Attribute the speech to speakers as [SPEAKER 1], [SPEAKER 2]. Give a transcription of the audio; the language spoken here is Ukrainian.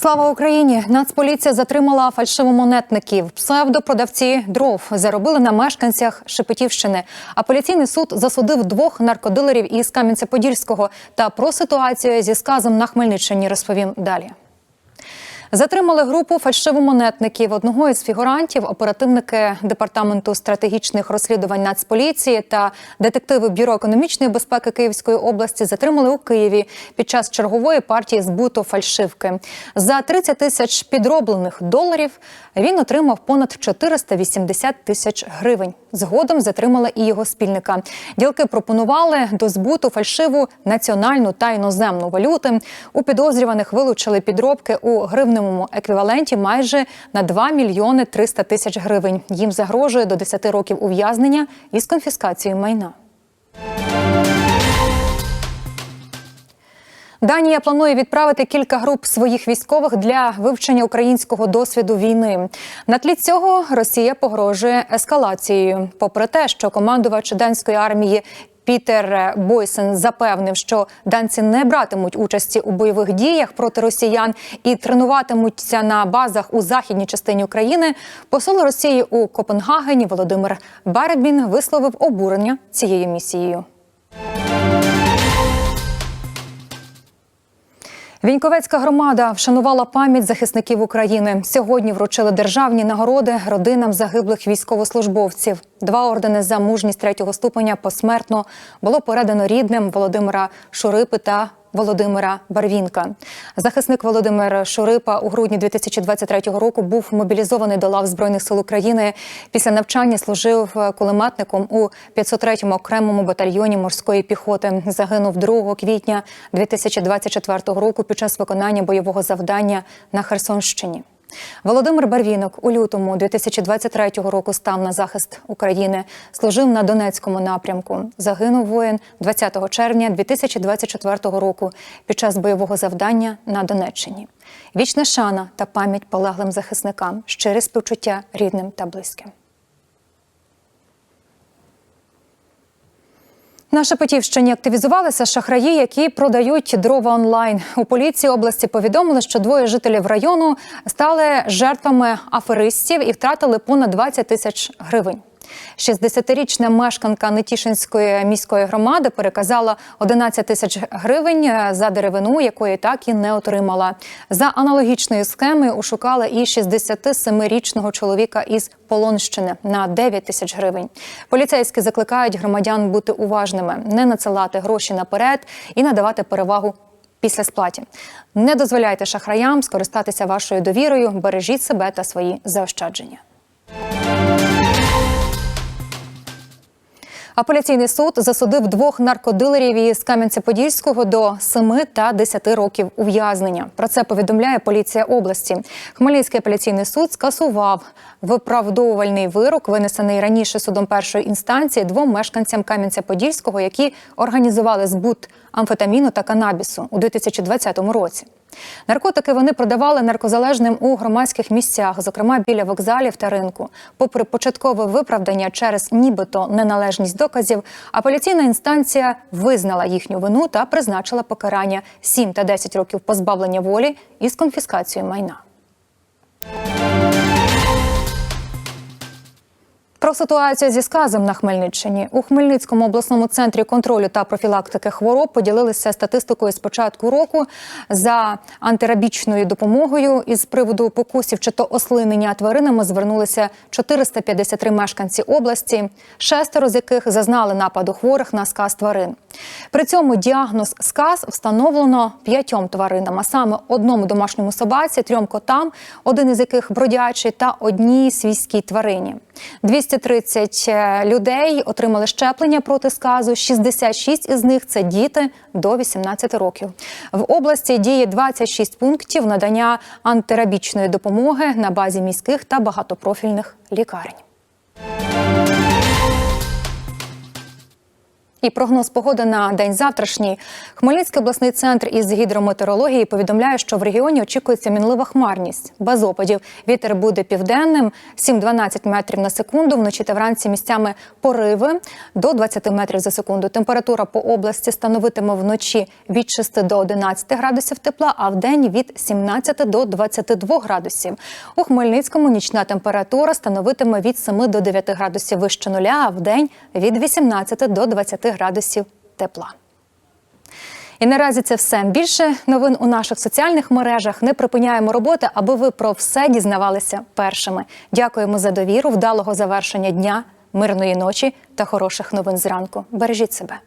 [SPEAKER 1] Слава Україні! Нацполіція затримала фальшивомонетників. Псевдопродавці дров заробили на мешканцях Шепетівщини. А поліційний суд засудив двох наркодилерів із Кам'янця-Подільського. Та про ситуацію зі сказом на Хмельниччині розповім далі. Затримали групу фальшивомонетників. Одного із фігурантів оперативники департаменту стратегічних розслідувань Нацполіції та детективи бюро економічної безпеки Київської області затримали у Києві під час чергової партії збуту фальшивки. За 30 тисяч підроблених доларів він отримав понад 480 тисяч гривень. Згодом затримали і його спільника. Ділки пропонували до збуту фальшиву національну та іноземну валюти. У підозрюваних вилучили підробки у гривневому еквіваленті майже на 2 мільйони 300 тисяч гривень. Їм загрожує до 10 років ув'язнення із конфіскацією майна. Данія планує відправити кілька груп своїх військових для вивчення українського досвіду війни. На тлі цього Росія погрожує ескалацією. Попри те, що командувач данської армії. Пітер Бойсен запевнив, що данці не братимуть участі у бойових діях проти росіян і тренуватимуться на базах у західній частині України. Посол Росії у Копенгагені Володимир Барбін висловив обурення цією місією. Віньковецька громада вшанувала пам'ять захисників України. Сьогодні вручили державні нагороди родинам загиблих військовослужбовців. Два ордени за мужність третього ступеня посмертно було передано рідним Володимира Шурипи та Володимира Барвінка. Захисник Володимир Шурипа у грудні 2023 року був мобілізований до лав збройних сил України. Після навчання служив кулеметником у 503-му окремому батальйоні морської піхоти. Загинув 2 квітня 2024 року під час виконання бойового завдання на Херсонщині. Володимир Барвінок у лютому 2023 року став на захист України. Служив на Донецькому напрямку. Загинув воїн 20 червня 2024 року під час бойового завдання на Донеччині. Вічна шана та пам'ять полеглим захисникам, щире співчуття рідним та близьким. На Шепетівщині активізувалися шахраї, які продають дрова онлайн. У поліції області повідомили, що двоє жителів району стали жертвами аферистів і втратили понад 20 тисяч гривень. 60-річна мешканка Нетішинської міської громади переказала 11 тисяч гривень за деревину, якої так і не отримала. За аналогічною схемою ушукали і 67-річного чоловіка із Полонщини на 9 тисяч гривень. Поліцейські закликають громадян бути уважними, не надсилати гроші наперед і надавати перевагу. Після сплаті не дозволяйте шахраям скористатися вашою довірою, бережіть себе та свої заощадження. Апеляційний суд засудив двох наркодилерів із Кам'янця-Подільського до 7 та 10 років ув'язнення. Про це повідомляє поліція області. Хмельницький апеляційний суд скасував виправдовувальний вирок, винесений раніше судом першої інстанції двом мешканцям Кам'янця-Подільського, які організували збут амфетаміну та канабісу у 2020 році. Наркотики вони продавали наркозалежним у громадських місцях, зокрема біля вокзалів та ринку. Попри початкове виправдання через нібито неналежність доказів, апеляційна інстанція визнала їхню вину та призначила покарання 7 та 10 років позбавлення волі із конфіскацією майна. Про ситуацію зі сказом на Хмельниччині у Хмельницькому обласному центрі контролю та профілактики хвороб поділилися статистикою з початку року за антирабічною допомогою. Із приводу покусів чи то ослинення тваринами звернулися 453 мешканці області, шестеро з яких зазнали нападу хворих на сказ тварин. При цьому діагноз сказ встановлено п'ятьом тваринам, а саме одному домашньому собаці, трьом котам, один із яких бродячий, та одній свійській тварині. 230 людей отримали щеплення проти сказу. 66 із них це діти до 18 років. В області діє 26 пунктів надання антирабічної допомоги на базі міських та багатопрофільних лікарень. І прогноз погоди на день завтрашній. Хмельницький обласний центр із гідрометеорології повідомляє, що в регіоні очікується мінлива хмарність без опадів. Вітер буде південним 7-12 метрів на секунду. Вночі та вранці місцями пориви до 20 метрів за секунду. Температура по області становитиме вночі від 6 до 11 градусів тепла, а в день від 17 до 22 градусів. У Хмельницькому нічна температура становитиме від 7 до 9 градусів вище нуля, а в день від 18 до 20 градусів тепла. І наразі це все. Більше новин у наших соціальних мережах. Не припиняємо роботи, аби ви про все дізнавалися першими. Дякуємо за довіру, вдалого завершення дня, мирної ночі та хороших новин зранку. Бережіть себе.